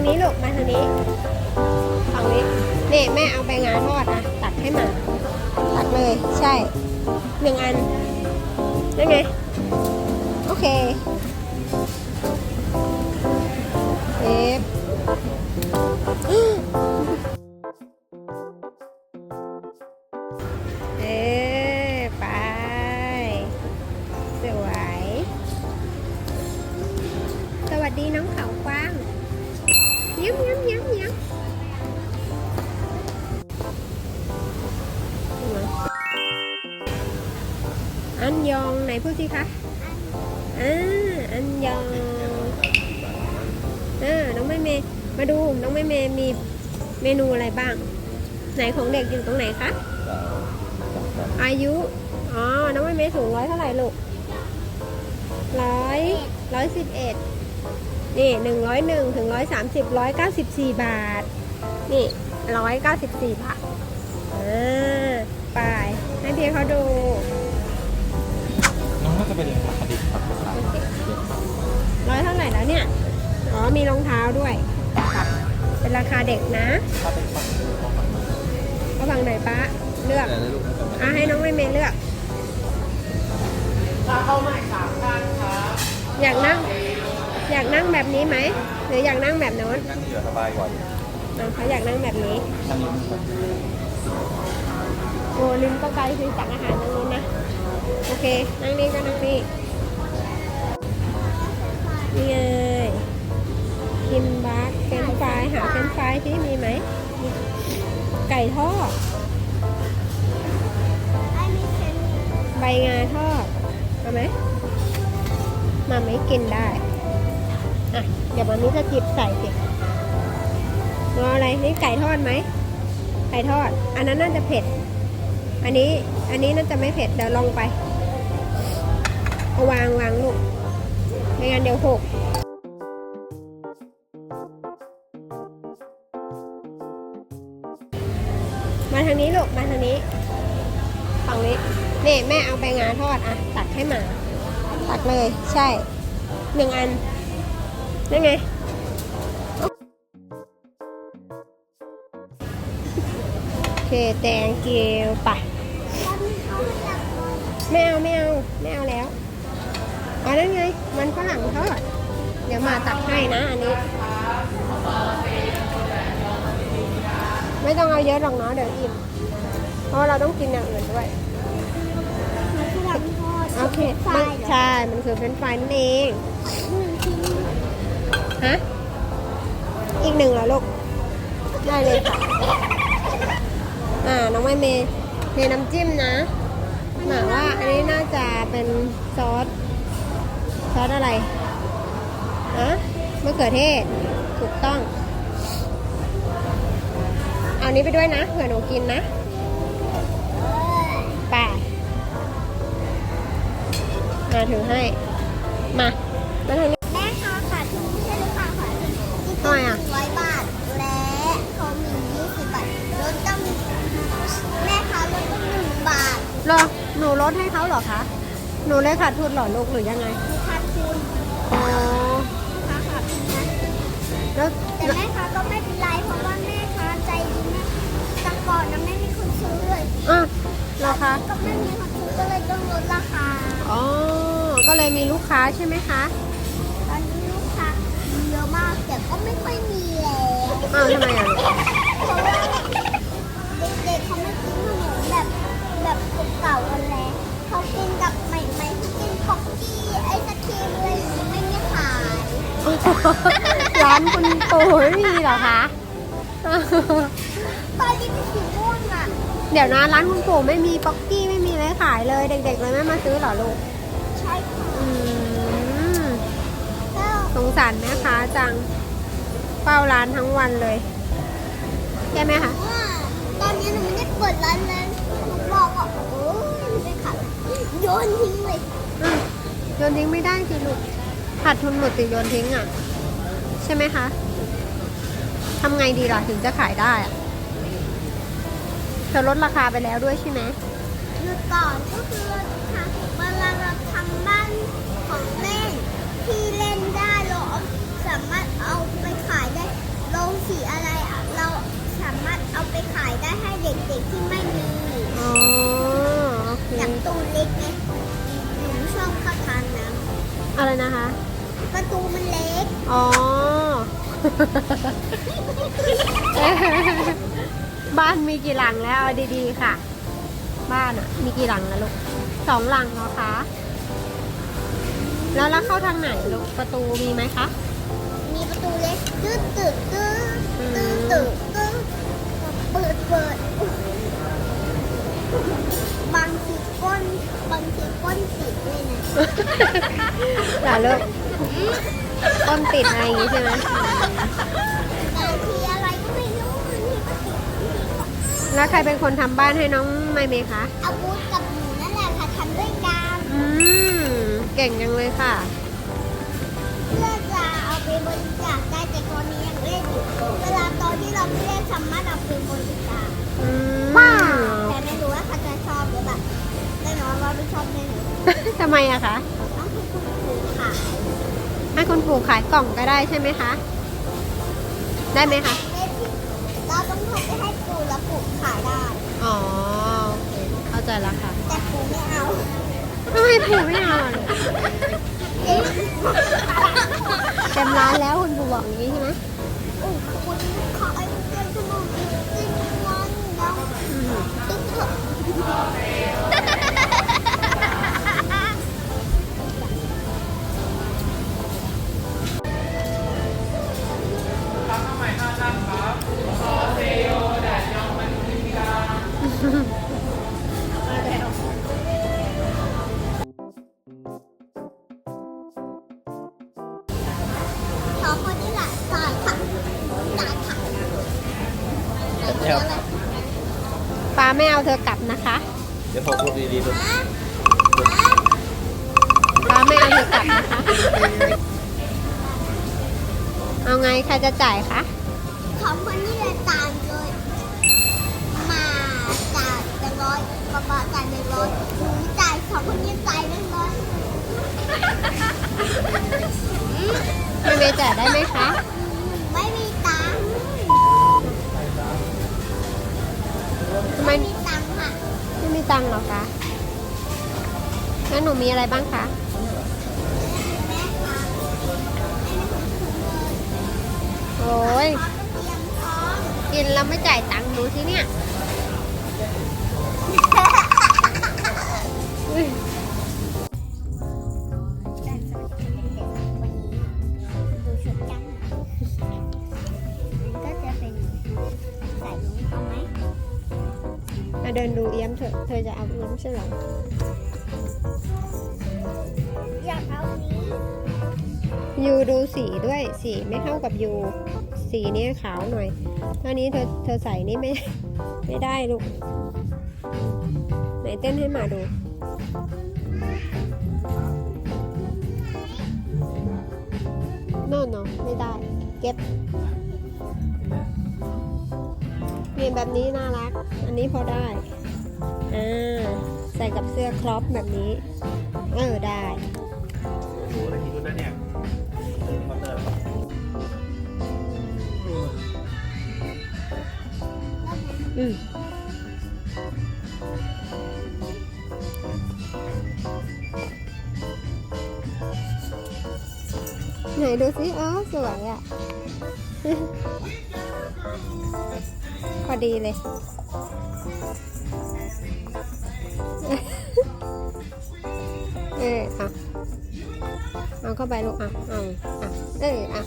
างนี้ลูก มาทางนี้ฝั่งนี้นี่แม่เอาไปงาทอดอะตักให้หมาตักเลย ใช่หนึ่งอันได้ไง โอเคเอฟ อันยองไหนพูดสิคะอ่าอันยองอ่าน้องแม่เมย์มาดูน้องแม่เมย์มีเมนูอะไรบ้าง ไหนของเด็กอยู่ตรงไหนคะอายุอ๋อน้องไม่เมย์สูงร้อยเท่าไหร่ลูกร้อยร้อยสิบเอ็ดนี่หนึ่งร้อยหนึ่งถึงร้อยสามสิบร้อยเก้าสิบสี่บาท นี่ร้อยเก้าสิบสี่บาทอ่าไปให้พี่เขาดู เป็นคดีครับร้อยเท่าไหร่แล้วเนี่ย อ๋อ มีรองเท้าด้วย เป็นราคาเด็กนะ ถ้าเป็นฝั่งนู้นก็ฝั่งนู้นก็ฟังหน่อยป้าเลือก แต่ในลูกน่าจะอะให้น้องไม่เมย์เลือกอยากนั่ง อยากนั่งแบบนี้ไหม หรืออยากนั่งแบบโน้นนั่งเหนือสบายกว่าอะเขาอยากนั่งแบบนี้ นั่งนี้มันโอ้ลิมก็ไกลซื้อจากอาหารตรงนู้น โอเค นั่งนี่ก็นั่งนี่นี่ไงกินบักเป็นฟรายหาเป็นฟรายที่มีไหม ไก่ทอดใบงาทอดเอาไหมมาไม่กินได้ อะ เดี๋ยววันนี้จะจิบใส่สิรออะไร นี่ไก่ทอดไหม ไก่ทอด อันนั้นน่าจะเผ็ด อันนี้ อันนี้น่าจะไม่เผ็ด เดี๋ยวลองไป เอาวางวางลูก ไม่งั้นเดี๋ยวหกมาทางนี้ลูก มาทางนี้ฝั่งนี้นี่แม่เอาไปงาทอดอะ ตักให้หมา ตักเลย ใช่หนึ่งอันนั่นไงโอเคแตงเกียวไปไม่เอาไม่เอาไม่เอาแล้ว อ๋อนั่นไง มันฝรั่งทอดเดี๋ยวมาตักให้นะอันนี้ ไม่ต้องเอาเยอะหรอกเนาะเดี๋ยวอิ่มเพราะว่าเราต้องกินอย่างอื่นด้วยโอเคมันใช่ มันคือเฟรนช์ฟรายนั่นเอง ฮะ อีกหนึ่งเหรอลูก ได้เลยค่ะ อ่า น้องไม่เมย์เทน้ำจิ้มนะหมาว่าอันนี้น่าจะเป็นซอส ซอสอะไรอะมะเขือเทศ ถูกต้อง เอานี้ไปด้วยนะ เผื่อหนูกินนะไป่ามาถือให้ มา มาทางนี้แม่ค้าขาดทุนไม่ใช่หรือเปล่าขาดทุนทำไมอะร้อยบาท และเขามียี่สิบบาทลดต้องแม่ค้าลดต้องหนึ่งบาทเหรอหนูลดให้เขาเหรอคะ หนูเลยขาดทุนเหรอลูกหรือยังไงมีขาดทุน อ๋อค้าขาดทุนนะแล้วแต่แม่ค้าก็ไม่เป็นไรเพราะว่าแม่ค้าใจดีแม่แต่ก่อนนะไม่มีคนซื้อเลยอะเหรอคะก็ไม่มีคนซื้อก็เลยต้องลดราคา อ๋อ ก็เลยมีลูกค้าใช่ไหมคะตอนนี้ลูกค้าเยอะมากแต่ก็ไม่ค่อยมีแล้ว อ้าวทำไมอะลูกานคุณปู่ไม่มีเหรอคะ ตอนนี้เป็นสีม่วงอะเดี๋ยวนะร้านคุณปู่ไม่มีป๊อกกี้ไม่มีอะไรขายเลย เด็ก ๆ เลยไม่มาซื้อเหรอลูก ใช่ค่ะอืมแล้วสงสารแม่ค้าจังเฝ้าร้านทั้งวันเลยใช่ไหมคะ ว่าตอนนี้หนูไม่ได้เปิดร้านเลยหนูบอกว่าโอ้ยไม่ขายโยนทิ้งเลยอืมโยนทิ้งไม่ได้สิลูกขาดทุนหมดสิโยนทิ้งอะ ใช่ไหมคะ ทำไงดีล่ะถึงจะขายได้อะเธอลดราคาไปแล้วด้วยใช่ไหมหยุดก่อนก็คือทำเวลาเราทำบ้านของเล่นที่เล่นได้เราเอาสามารถเอาไปขายได้สีอะไรอะเราสามารถเอาไปขายได้ให้เด็กๆที่ไม่มีอ๋อโอเคอย่างตู้เล็กไงหนูชอบเข้าทานน้อะไรนะคะำประตูมันเล็ก อ๋อ บ้านมีกี่หลังแล้วเอาดีๆค่ะ บ้านอะมีกี่หลังแล้วลูกสองหลังเหรอคะ แล้วแล้วเข้าทางไหนลูกประตูมีไหมคะมีประตูเล็กตื้อตื้อตื้อตื้อตื้อตื้อเปิดเปิดบางทีก้นบางทีก้นติดเลยนะจ้าลูกต้นติดอะไรอย่างงี้ใช่ไหม บางทีอะไรก็ไม่รู้บางทีก็ติด แล้วใครเป็นคนทำบ้านให้น้องไมเมย์คะอาวุธกับหนูนั่นแหละค่ะทำด้วยกันอืมเก่งจังเลยค่ะ เพื่อจะเอาไปบริจาคได้แต่ตอนนี้ยังเล่นอยู่เวลาตอนที่เราไม่เล่นสามารถเอาไปบริจาคอืมแต่ไม่รู้ว่าเขาจะชอบหรือเปล่าแน่นอนว่าไม่ชอบแน่นอนทำไมอะคะต้องให้คุณครูค่ะให้คุณปู่ขายกล่องก็ได้ใช่ไหมคะ ได้ไหมคะ เล่นที่เราต้องทำไปให้ ปู่แล้วปู่ขายได้ อ๋อโอเคเข้าใจแล้วค่ะแต่ปู่ไม่เอาทำไมปู่ไม่เอาอะเอ๊ะเต็มร้านแล้วคุณปู่บอกอย่างนี้ใช่ไหมอู้คุณขายเงินขนมจริงๆวันแล้วอืมตึ๊กเถอะ เดี๋ยวป้าไม่เอาเธอกลับนะคะ เดี๋ยวพอพูดดีๆดูฮะป้าไม่เอาเธอกลับนะคะ เอาไงใครจะจ่ายคะสองคนนี่แหละจ่ายเลย มาจ่ายแบงค์ร้อยป๊าป๊าจ่ายแบงค์ร้อยหนูจ่ายสองคนนี้จ่ายแบงค์ร้อยไม่เมย์จ่ายได้ไหมคะ ตังค์เหรอคะแล้วหนูมีอะไรบ้างคะ โอ้ยกินแล้วไม่จ่ายตังค์ดูสิเนี่ย ดินดูเอี้ยมเถอะ เธอจะเอาเอี้ยมใช่เหรอ อยากเอานี้ยูดูสีด้วย สีไม่เข้ากับยู สีนี้ขาวหน่อยท่านี้เธอเธอใส่นี่ไม่ไม่ได้ลูก ไหนเต้นให้หมาดูโน่นเนาะไม่ได้ เก็บเปลี่ยนแบบนี้น่ารัก อันนี้พอได้ อ่าใส่กับเสื้อครอปแบบนี้ เออ ได้โอ้โหได้กี่ชุดแล้วเนี่ยคอนเตอร์อืมไหนดูสิอ๋อสวยอะ พอดีเลย เอออะเอาเข้าไปลูกอะเอาอะเอออะ